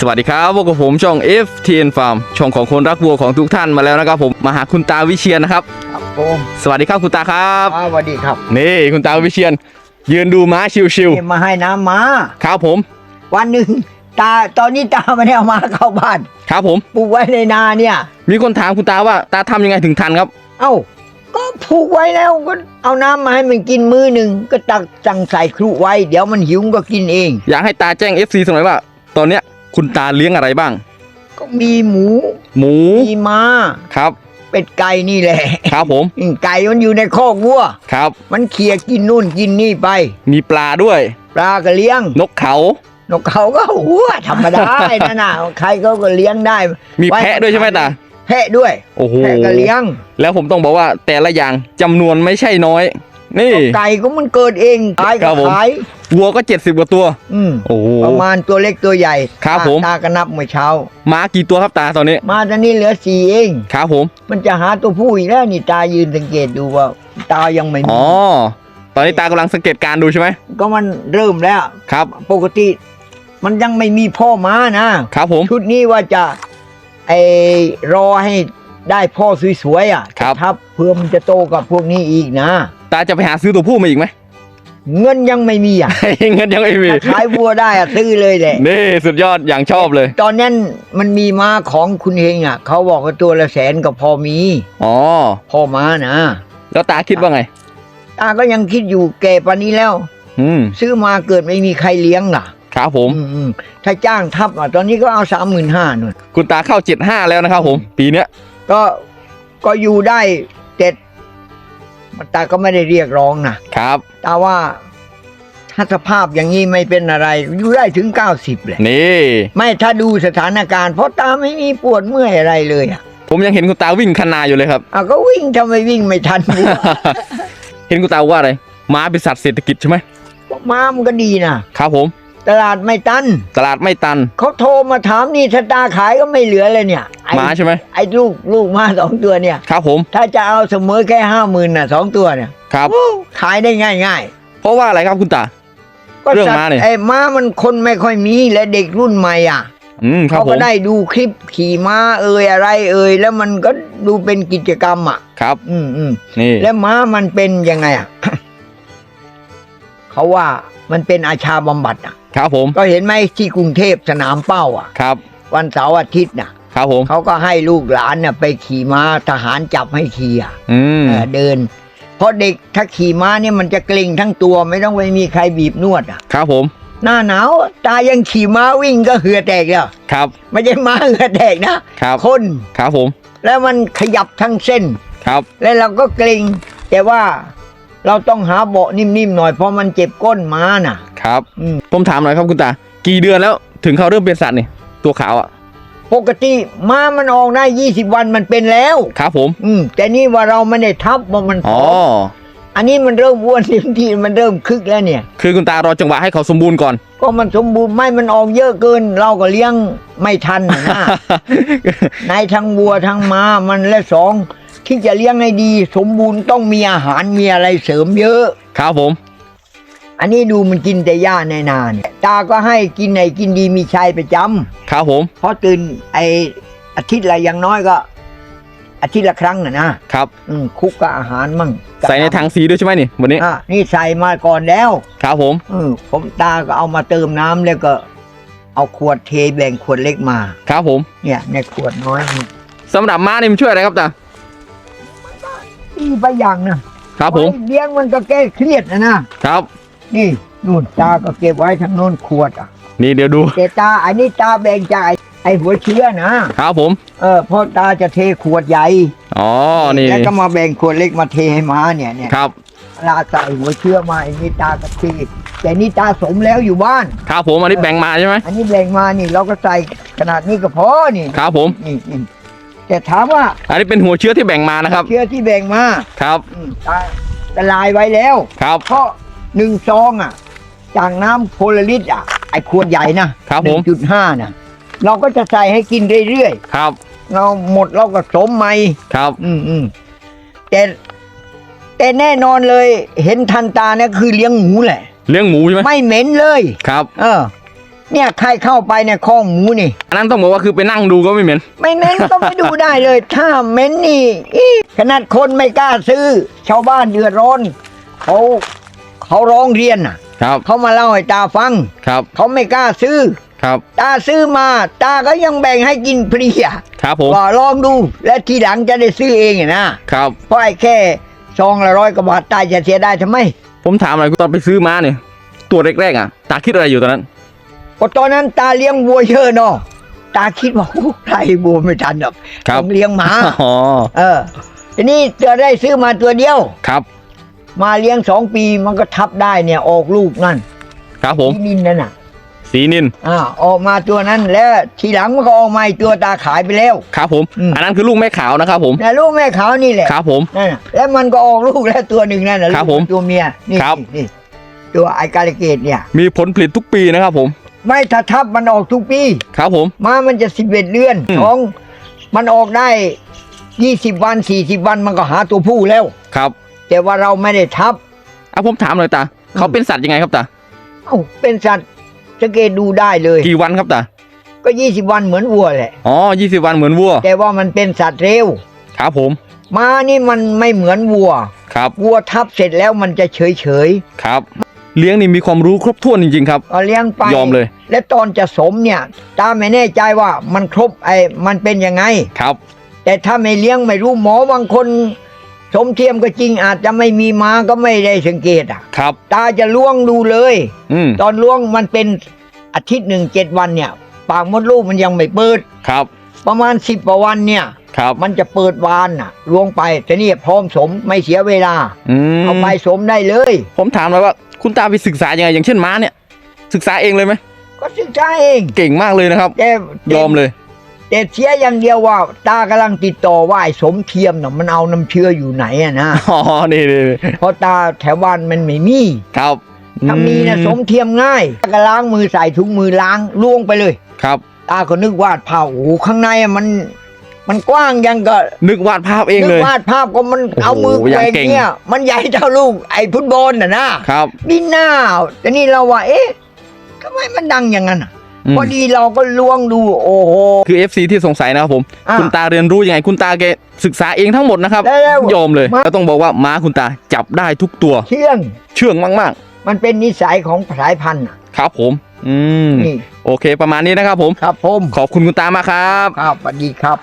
สวัสดีครับพวกบผมช่อง FTN Farm ช่องของคนรักวัวของทุกท่านมาแล้วนะครับผมมาหาคุณตาวิเชียนนะครับ ครับผมสวัสดีครับคุณตาครับอ่าสวัสดีครับนี่คุณตาวิเชียน ยืนดูม้าชิวนี่มาให้น้ำมา ๆครับผมวันหนึ่งตาตอนนี้ตาไม่ได้เอามาเข้าบ้านครับผม ปลูกไว้ในนาเนี่ย มีคนถามคุณตาว่าตาทำยังไงถึงทันครับ เอ้า ก็ผูกไว้แล้วก็เอาน้ำมาให้มันกินมื้อหนึ่งก็ตักจังใส่ครุไว้ เดี๋ยวมันหิวมันก็กินเอง อยากให้ตาแจ้ง FC สักหน่อยว่า ตอนเนี้ย คุณตาเลี้ยงอะไรบ้าง ก็มีหมู หมูมีม้า ครับ เป็ดไก่นี่แหละ ครับผมอืมไก่มันอยู่ในคอกวัว ครับ มันเขี่ยกินนู่นกินนี่ไป มีปลาด้วย ปลาก็เลี้ยง นกเขา นกเขาก็หัวธรรมดาไอ้นั่นน่ะใครเขาก็เลี้ยงได้ มีแพะด้วยใช่ไหมตาแพะด้วย โอ้โหแพะก็เลี้ยง แล้วผมต้องบอกว่าแต่ละอย่างจำนวนไม่ใช่น้อย นี่ ไก่ก็มันเกิดเองขายครัก็บผม ขายวัวก็ 70กว่าตัว อืมโอ้โห ประมาณตัวเล็กตัวใหญ่ครับตาผม ตาก็นับเมื่อเช้า ม้ากี่ตัวครับตาตอนนี้มาตอนนี้เหลือสี่เอง ครับผมมันจะหาตัวผู้อีกแล้วนี่ตายืนสังเกตดูว่า ตายังไม่มีอ๋อตอนนี้ตากำลังสังเกตการณ์ดูใช่ไหมก็มันเริ่มแล้ว ครับ ปกติ มันยังไม่มีพ่อม้านะครับผม ชุดนี้ว่าจะไอรอให้ได้พ่อสวยๆอะครับ ทับเพื่อมันจะโตกับพวกนี้อีกนะตาจะไปหาซื้อตัวผู้มาอีกไหมเงินยังไม่มีอะ เงินยังไม่มีถ้าขายวัวได้อะซื้อเลยแหละ นี่สุดยอดอย่างชอบเลย ตอนนั้นมันมีม้าของคุณเฮงอะ เขาบอกว่าตัวละแสนก็พอมีอ๋อพ่อม้านะ แล้วตาคิดว่าไง ตาก็ยังคิดอยู่แก่ปานนี้แล้ว อืมซื้อมาเกิดไม่มีใครเลี้ยงล่ะครับผม อืมอืมถ้าจ้างทับอะ ตอนนี้ก็เอาสามหมื่นห้าหน่อยคุณตาเข้า75แล้วนะครับผม ปีเนี้ยก็ก็อยู่ได้เจ็ด ตาก็ไม่ได้เรียกร้องนะครับ ตาว่าถ้าสภาพอย่างนี้ไม่เป็นอะไร อยู่ได้ถึงเก้าสิบเลยนี่ ไม่ถ้าดูสถานการณ์ เพราะตาไม่มีปวดเมื่อยอะไรเลยอะผมยังเห็นคุณตาวิ่งคันนาอยู่เลยครับอะก็วิ่งทำไมวิ่งไม่ทันวัวเห็นคุณตาว่าอะไรม้าเป็นสัตว์เศรษฐกิจใช่ไหมม้ามันก็ดีนะครับผม ตลาดไม่ตัน ตลาดไม่ตัน เขาโทรมาถามนี่ถ้าตาขายก็ไม่เหลือเลยเนี่ยไอ้ม้าใช่ไหม ไอ้ลูกลูกม้าสองตัวเนี่ย ครับผม ถ้าจะเอาเสมอแค่ห้าหมื่นน่ะสองตัวเนี่ยครับ โอ้ขายได้ง่ายง่ายเพราะว่าอะไรครับคุณตา ๆก็เรื่องสัตว์ม้าเนี่ย ไอ้ม้ามันคนไม่ค่อยมีและเด็กรุ่นใหม่อะอืมครับเขาผก็มได้ดูคลิปขี่ม้าเอ่ยอะไรเอ่ยแล้วมันก็ดูเป็นกิจกรรมอะ ครับ อืมอืม นี่แล้วม้ามันเป็นยังไงอะ เขาว่ามันเป็นอาชาบำบัดอะ ครับผมก็เห็นไหมที่กรุงเทพสนามเป้าอะ ครับ วันเสาร์อาทิตย์น่ะครับผมเขาก็ให้ลูกหลานน่ะไปขี่ม้าทหารจับให้ขี่อะอืมเออเดิน เพราะเด็กถ้าขี่ม้าเนี่ยมันจะเกร็งทั้งตัวไม่ต้องไปมีใครบีบนวดอะ ครับผมหน้าหนาวตายังขี่ม้าวิ่งก็เหือแตกแล้วครับไม่ใช่ม้าเหือแตกนะครับคนครับผม แล้วมันขยับทั้งเส้นครับ แล้วเราก็เกร็งแต่ว่า เราต้องหาเบาะนิ่มๆหน่อยเพราะมันเจ็บก้นม้าน่ะ ครับอืม ผมถามหน่อยครับคุณตา กี่เดือนแล้วถึงเขาเริ่มเป็นสัตว์นี่ตัวขาวอะปกติม้ามันออกได้20 วันมันเป็นแล้ว ครับผมอืม แต่นี่ว่าเราไม่ได้ทับว่ามันผอ๋ออมอันนี้มันเริ่มอ้วนเต็มที่มันเริ่มคึกแล้วเนี่ย คือคุณตารอจังหวะให้เขาสมบูรณ์ก่อน ก็มันสมบูรณ์ไม่มันออกเยอะเกิน เราก็เลี้ยงไม่ทันนะ ในทั้งวัวทั้งม้ามันและสอง ที่จะเลี้ยงให้ดี สมบูรณ์ต้องมีอาหารมีอะไรเสริมเยอะ ครับผม อันนี้ดูมันกินแต่หญ้าในนาเนี่ยตาก็ให้กินไหนกินดีมีชัยประจำครับผม เพราะตื่นไออาทิตย์ละอย่างน้อยก็ อาทิตย์ละครั้งนะนะครับ อืมคุกกับอาหารมั่งใส่ในถังสีด้วยใช่ไหมนี่วันนี้ อะนี่ใส่มาก่อนแล้ว ครับผม เออผมตาก็เอามาเติมน้ำแล้วก็ เอาขวดเทแบ่งขวดเล็กมา ครับผม เนี่ยในขวดน้อยนี่สำหรับม้านี่มันช่วยอะไรครับตา ดีไปอย่างนะครับผมไว้เลี้ยงมันก็แก้เครียดนะนะครับ นี่นู่นตาก็เก็บไว้ทั้งโน้นขวดอะนี่เดี๋ยวดูแต่ตาอันนี้ตาแบ่งจากไอ้ไอ้หัวเชื้อนะครับผม เออเพราะตาจะเทขวดใหญ่อ๋อนี่แล้วก็มาแบ่งขวดเล็กมาเทให้ม้าเนี่ยเนี่ยครับลาใส่หัวเชื้อมาอันนี้ตาก็เทแต่นี่ตาสมแล้วอยู่บ้านครับผมอันนี้แบ่งมาใช่ไหมอันนี้แบ่งมานี่เราก็ใส่ขนาดนี้ก็พอนี่ครับผมนี่นี่ แต่ถามว่าอันนี้เป็นหัวเชื้อที่แบ่งมานะครับ เชื้อที่แบ่งมาครับอืมตาละลายไว้แล้ว ครับ เพราะหนึ่งซองอะจากน้ำโพลลิตรอะไอ้ขวดใหญ่นะครับผมจุดห้าน่ะเราก็จะใส่ให้กินเรื่อยครับๆ เราหมดเราก็สมใหม่ ครับ อืมอืมแต่แต่แน่นอนเลย เห็นทันตาเนี่ยคือเลี้ยงหมูแหละ เลี้ยงหมูใช่ไหมไม่เหม็นเลย ครับ เออ เนี่ยใครเข้าไปเนี่ยข้องหมูนี่ อันนั้นต้องบอกว่าคือไปนั่งดูก็ไม่เหม็น ไม่เม้นก็ไปดูได้เลย ถ้าเม้นนี่อีขนาดคนไม่กล้าซื้อ ชาวบ้านเดือดร้อนเขาเขาร้องเรียนน่ะครับ เขามาเล่าให้ตาฟัง ครับ เขาไม่กล้าซื้อ ครับ ตาซื้อมา ตาก็ยังแบ่งให้กินฟรีอะครับผมว่าลองดูและทีหลังจะได้ซื้อเองอะนะครับ เพราะไอ้แค่ซองละร้อยกว่าบาทตาจะเสียได้ทำไม ผมถามหน่อยตอนไปซื้อม้าเนี่ย ตัวแรกๆอะ ตาคิดอะไรอยู่ตอนนั้น ก็ตอนนั้นตาเลี้ยงวัวเยอะเนาะตาคิดว่าโอ้ใครวัวไม่ทันหรอกครับต้องเลี้ยงหมาอ๋อเออทีนี้จะได้ซื้อมาตัวเดียว ครับ มาเลี้ยงสองปีมันก็ทับได้เนี่ยออกลูกนั่นครับผม ที่ดินนั่นน่ะสีนินอ่าออกมาตัวนั้นแล้วทีหลังมันก็ออกมาอีกตัวตาขายไปแล้ว ครับผม อืม อันนั้นคือลูกแม่ขาวนะครับผม นะลูกแม่ขาวนี่แหละครับผม นั่นน่ะแล้วมันก็ออกลูกแล้วตัวหนึ่งนั่นน่ะครับลูกผมตัวเมียนี่ครับ นี่ตัวไอกาลเกตเนี่ย มีผลผลิตทุกปีนะครับผม ไม่ถ้าทับมันออกทุกปี ครับผมมามันจะสิบเอ็ดเดือนอืม ท้องมันออกได้ยี่สิบวันสี่สิบวันมันก็หาตัวผู้แล้ว ครับแต่ว่าเราไม่ได้ทับ อะผมถามหน่อยตาเขาเป็นสัตว์ยังไงครับตาเอ้าเป็นสัตว์สังเกตดูได้เลย กี่วันครับตาก็ยี่สิบวันเหมือนวัวแหละ อ๋อยี่สิบวันเหมือนวัวแต่ว่ามันเป็นสัตว์เร็ว ครับผมม้านี่มันไม่เหมือนวัว ครับวัวทับเสร็จแล้วมันจะเฉยเฉยครับ เลี้ยงนี่มีความรู้ครบถ้วนจริงๆครับๆก็เลี้ยงไปยอมเลย และตอนจะสมเนี่ย ตาไม่แน่ใจว่ามันครบไอ้มันเป็นยังไง ครับ แต่ถ้าไม่เลี้ยงไม่รู้หมอบางคน สมเทียมก็จริงอาจจะไม่มีม้าก็ไม่ได้สังเกตอะ ครับ ตาจะล่วงดูเลย อืมตอนล่วงมันเป็นอาทิตย์หนึ่งเจ็ดวันเนี่ย ปากมดลูกมันยังไม่เปิด ครับ ประมาณสิบกว่าวันเนี่ย ครับ มันจะเปิดวานน่ะล่วงไปแต่นี่พร้อมสมไม่เสียเวลา อืมเอาไปสมได้เลย ผมถามเลยว่า คุณตาไปศึกษายังไงอย่างเช่นม้าเนี่ย ศึกษาเองเลยไหมก็ศึกษาเองเก่งมากเลยนะครับแต่ยอมเลยแต่เสียอย่างเดียวว่า ตากำลังติดต่อว่าไอ้สมเทียมน่ะมันเอาน้ำเชื้ออยู่ไหนอะนะอ๋อนี่นี่นี่เพราะตาแถวบ้านมันไม่มีครับถ้ามีนะอืสมเทียมง่ายก็ล้างมือใส่ถุงมือล้างล่วงไปเลยครับ ตาก็นึกวาดภาพโอ้โหข้างในอะมัน มันกว้างยังก็นึกวาดภาพเองนึเลกยวาดภาพก็มันโอ้โหเอามือแกอย่างว่งเก่งเนี่ยมันใหญ่เท่าลูกไอ้ฟุตบอลน่ะนะครับบินหน้าแต่นี่เราว่า เอ๊ะทำไมมันดังอย่างนั้นอะอืม พอดีเราก็ล้วงดูโอ้โห คือ FC ที่สงสัยนะครับผม อะคุณตาเรียนรู้ยังไงคุณตาแกศึกษาเองทั้งหมดนะครับแล้วยอมเลยมาแล้วต้องบอกว่าม้าคุณตาจับได้ทุกตัว เชื่องเชื่องมากมันเป็นนิสัยของสายพันธุ์น่ะๆ ครับผม อืม นี่โอเค ประมาณนี้นะครับผม ครับผมขอบคุณคุณตา มากครับ ครับสวัสดีครับ